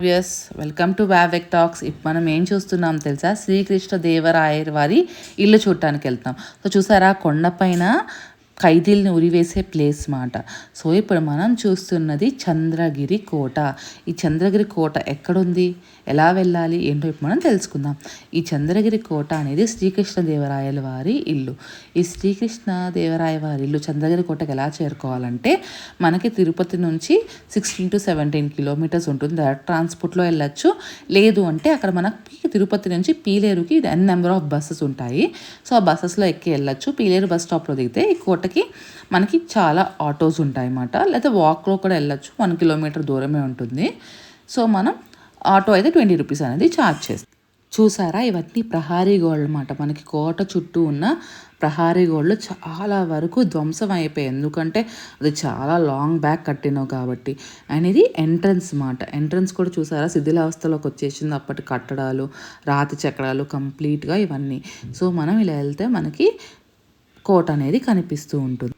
Yes welcome to వ్యావెక్ talks ఇప్పుడు మనం ఏం చూస్తున్నాం తెలుసా? శ్రీకృష్ణ దేవరాయర్ వారి ఇల్లు చూడటానికి వెళ్తాం సో చూసారా? కొండపైన ఖైదీల్ని ఉరివేసే ప్లేస్ మాట. సో ఇప్పుడు మనం చూస్తున్నది చంద్రగిరి కోట. ఈ చంద్రగిరి కోట ఎక్కడుంది? ఎలా వెళ్ళాలి? ఏంటో ఇప్పుడు మనం తెలుసుకుందాం. ఈ చంద్రగిరి కోట అనేది శ్రీకృష్ణదేవరాయల వారి ఇల్లు. ఈ శ్రీకృష్ణదేవరాయ వారి ఇల్లు చంద్రగిరి కోటకి ఎలా చేరుకోవాలంటే మనకి తిరుపతి నుంచి సిక్స్టీన్ టు సెవెంటీన్ కిలోమీటర్స్ ఉంటుంది. డైరెక్ట్ ట్రాన్స్పోర్ట్లో వెళ్ళచ్చు. లేదు అంటే అక్కడ మనకి తిరుపతి నుంచి పీలేరుకి ఎన్ నెంబర్ ఆఫ్ బస్సెస్ ఉంటాయి. సో ఆ బస్సెస్లో ఎక్కి వెళ్ళచ్చు. పీలేరు బస్ స్టాప్లో దిగితే ఈ కోట కోటకి మనకి చాలా ఆటోస్ ఉంటాయి అన్నమాట లేకపోతే వాక్లో కూడా వెళ్ళచ్చు. వన్ కిలోమీటర్ దూరమే ఉంటుంది. సో మనం ఆటో అయితే ట్వంటీ రూపీస్ అనేది ఛార్జ్ చేస్తాం. చూసారా? ఇవన్నీ ప్రహారీ గోళ్ళు అనమాట మనకి కోట చుట్టూ ఉన్న ప్రహారీ గోళ్ళు చాలా వరకు ధ్వంసం అయిపోయాయి. ఎందుకంటే అది చాలా లాంగ్ బ్యాక్ కట్టినావు కాబట్టి. అండ్ ఇది ఎంట్రన్స్ మాట ఎంట్రన్స్ కూడా చూసారా? శిథిలావస్థలోకి వచ్చేసింది. అప్పటి కట్టడాలు రాతి చక్రాలు కంప్లీట్గా ఇవన్నీ. సో మనం ఇలా వెళ్తే మనకి కోట అనేది కనిపిస్తూ ఉంటుంది.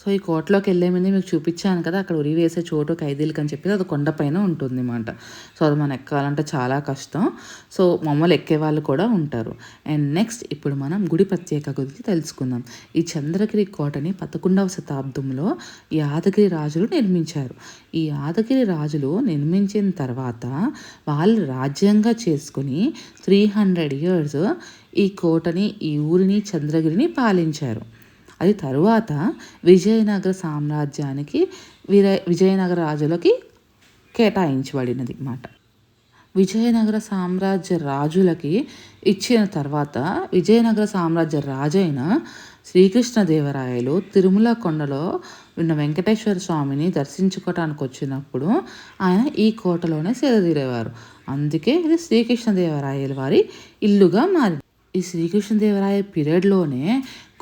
సో ఈ కోటలోకి వెళ్ళే ముందు మీకు చూపించాను కదా అక్కడ ఉరి వేసే చోటు ఖైదీలకు అని చెప్పి అది కొండపైన ఉంటుంది అనమాట సో అది మనం ఎక్కాలంటే చాలా కష్టం. సో మమ్మల్ని ఎక్కే వాళ్ళు కూడా ఉంటారు. అండ్ నెక్స్ట్ ఇప్పుడు మనం గుడి ప్రత్యేక గురించి తెలుసుకుందాం. ఈ చంద్రగిరి కోటని పదకొండవ శతాబ్దంలో యాదగిరి రాజులు నిర్మించారు. ఈ యాదగిరి రాజులు నిర్మించిన తర్వాత వాళ్ళు రాజ్యంగా చేసుకుని త్రీ హండ్రెడ్ ఇయర్స్ ఈ కోటని ఈ ఊరిని చంద్రగిరిని పాలించారు. అది తరువాత విజయనగర సామ్రాజ్యానికి విర విజయనగర రాజులకి కేటాయించబడినది అన్నమాట విజయనగర సామ్రాజ్య రాజులకి ఇచ్చిన తర్వాత విజయనగర సామ్రాజ్య రాజైన శ్రీకృష్ణదేవరాయలు తిరుమల కొండలో ఉన్న వెంకటేశ్వర స్వామిని దర్శించుకోవటానికి వచ్చినప్పుడు ఆయన ఈ కోటలోనే సేదతీరేవారు. అందుకే ఇది శ్రీకృష్ణదేవరాయల వారి ఇల్లుగా మారింది ఈ శ్రీకృష్ణదేవరాయ పీరియడ్లోనే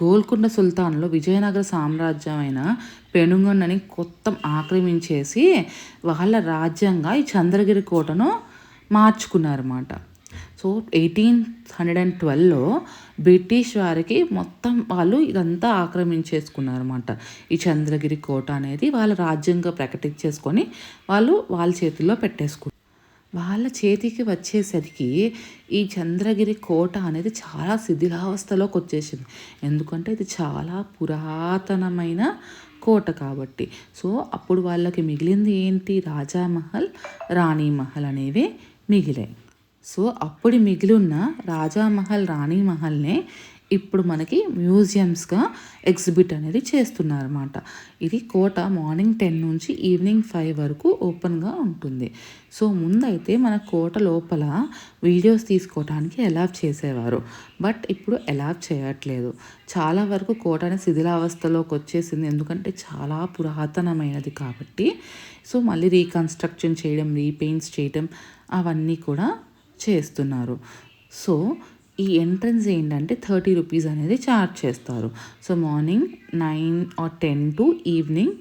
గోల్కొండ సుల్తాన్లో విజయనగర సామ్రాజ్యమైన పెనుగొండని కొత్త ఆక్రమించేసి వాళ్ళ రాజ్యంగా ఈ చంద్రగిరి కోటను మార్చుకున్నారన్నమాట. సో ఎయిటీన్ హండ్రెడ్ అండ్ ట్వెల్వ్లో బ్రిటిష్ వారికి మొత్తం వాళ్ళు ఇదంతా ఆక్రమించేసుకున్నారన్నమాట. ఈ చంద్రగిరి కోట అనేది వాళ్ళ రాజ్యంగా ప్రకటించేసుకొని వాళ్ళు వాళ్ళ చేతుల్లో పెట్టేసుకున్నారు. వాళ్ళ చేతికి వచ్చేసరికి ఈ చంద్రగిరి కోట అనేది చాలా శిథిలావస్థలోకి వచ్చేసింది. ఎందుకంటే ఇది చాలా పురాతనమైన కోట కాబట్టి. సో అప్పుడు వాళ్ళకి మిగిలింది ఏంటి? రాజామహల్ రాణిమహల్ అనేవి మిగిలాయి. సో అప్పుడు మిగిలిన రాజామహల్ రాణిమహల్నే ఇప్పుడు మనకి మ్యూజియంస్గా ఎగ్జిబిట్ అనేది చేస్తున్నారన్నమాట. ఇది కోట మార్నింగ్ టెన్ నుంచి ఈవినింగ్ ఫైవ్ వరకు ఓపెన్గా ఉంటుంది. సో ముందైతే మన కోట లోపల వీడియోస్ తీసుకోవడానికి అలౌ చేసేవారు. బట్ ఇప్పుడు అలౌ చేయట్లేదు. చాలా వరకు కోటని శిథిలావస్థలోకి వచ్చేసింది. ఎందుకంటే చాలా పురాతనమైనది కాబట్టి. సో మళ్ళీ రీకన్స్ట్రక్షన్ చేయడం రీపెయింట్స్ చేయడం అవన్నీ కూడా చేస్తున్నారు. సో ఈ ఎంట్రన్స్ ఏంటంటే థర్టీ రూపీస్ అనేది ఛార్జ్ చేస్తారు. So morning nine or ten to evening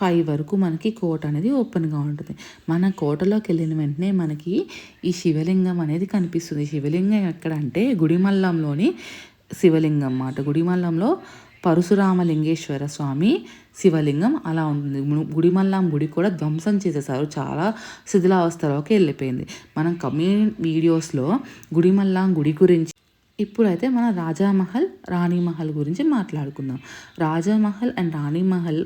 five వరకు మనకి కోట అనేది ఓపెన్గా ఉంటుంది. మన కోటలోకి వెళ్ళిన వెంటనే మనకి ఈ శివలింగం అనేది కనిపిస్తుంది. శివలింగం ఎక్కడ అంటే గుడిమల్లంలోని శివలింగం అన్నమాట. గుడిమల్లంలో పరశురామలింగేశ్వర స్వామి శివలింగం అలా ఉంటుంది. గుడిమల్లాం గుడి కూడా ధ్వంసం చేసేసారు. చాలా శిథిలావస్థలోకి వెళ్ళిపోయింది. మనం కమ్యూనిటీ వీడియోస్లో గుడిమల్లాం గుడి గురించి ఇప్పుడైతే మన రాజామహల్ రాణిమహల్ గురించి మాట్లాడుకుందాం. రాజామహల్ అండ్ రాణిమహల్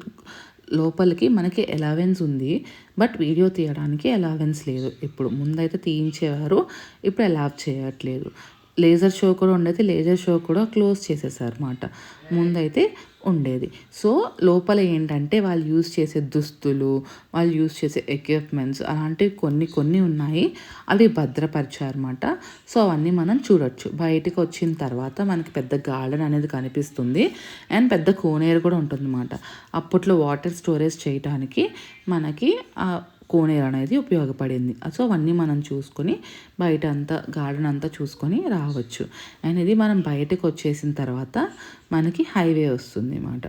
లోపలికి మనకి ఎలవెన్స్ ఉంది. బట్ వీడియో తీయడానికి ఎలవెన్స్ లేదు. ఇప్పుడు ముందైతే తీయించేవారు ఇప్పుడు ఎలావ్ చేయట్లేదు. లేజర్ షో కూడా ఉండేది. లేజర్ షో కూడా క్లోజ్ చేసేసారు అనమాట ముందైతే ఉండేది. సో లోపల ఏంటంటే వాళ్ళు యూజ్ చేసే దుస్తులు వాళ్ళు యూజ్ చేసే ఎక్విప్మెంట్స్ అలాంటివి కొన్ని కొన్ని ఉన్నాయి. అవి భద్రపరిచారన్నమాట. సో అవన్నీ మనం చూడొచ్చు. బయటకు వచ్చిన తర్వాత మనకి పెద్ద గార్డెన్ అనేది కనిపిస్తుంది. అండ్ పెద్ద కోనేరు కూడా ఉంటుంది అన్నమాట అప్పట్లో వాటర్ స్టోరేజ్ చేయడానికి మనకి కోనేరు అనేది ఉపయోగపడింది. సో అవన్నీ మనం చూసుకొని బయట అంతా గార్డెన్ అంతా చూసుకొని రావచ్చు. అండ్ ఇది మనం బయటకు వచ్చేసిన తర్వాత మనకి హైవే వస్తుంది అన్నమాట.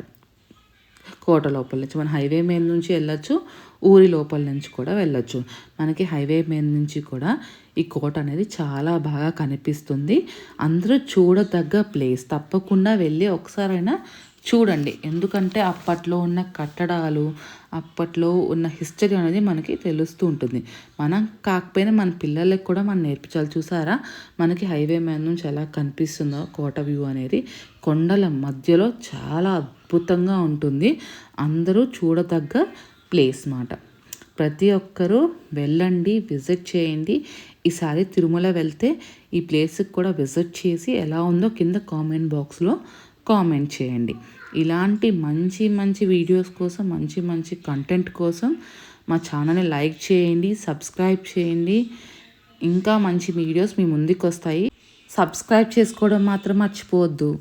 కోట లోపల నుంచి. మనం హైవే మీద నుంచి వెళ్ళొచ్చు ఊరి లోపల నుంచి కూడా వెళ్ళొచ్చు. మనకి హైవే మీద నుంచి కూడా ఈ కోట అనేది చాలా బాగా కనిపిస్తుంది. అందరూ చూడదగ్గ ప్లేస్. తప్పకుండా వెళ్ళి ఒకసారైనా చూడండి. ఎందుకంటే అప్పట్లో ఉన్న కట్టడాలు అప్పట్లో ఉన్న హిస్టరీ అనేది మనకి తెలుస్తూ ఉంటుంది. మనం కాకపోయినా మన పిల్లలకి కూడా మనం నేర్పించాలి. చూసారా? మనకి హైవే మీద నుంచి ఎలా కనిపిస్తుందో కోట వ్యూ అనేది కొండల మధ్యలో చాలా అద్భుతంగా ఉంటుంది. అందరూ చూడదగ్గ ప్లేస్ మాట. ప్రతి ఒక్కరూ వెళ్ళండి విజిట్ చేయండి. ఈసారి తిరుమల వెళ్తే ఈ ప్లేస్కి కూడా విజిట్ చేసి ఎలా ఉందో కింద కామెంట్ బాక్స్లో కామెంట్ చేయండి. ఇలాంటి మంచి మంచి వీడియోస్ కోసం మంచి మంచి కంటెంట్ కోసం మా ఛానల్ని లైక్ చేయండి సబ్స్క్రైబ్ చేయండి. ఇంకా మంచి వీడియోస్ మీ ముందుకు వస్తాయి సబ్స్క్రైబ్ చేసుకోవడం మాత్రం మర్చిపోవద్దు.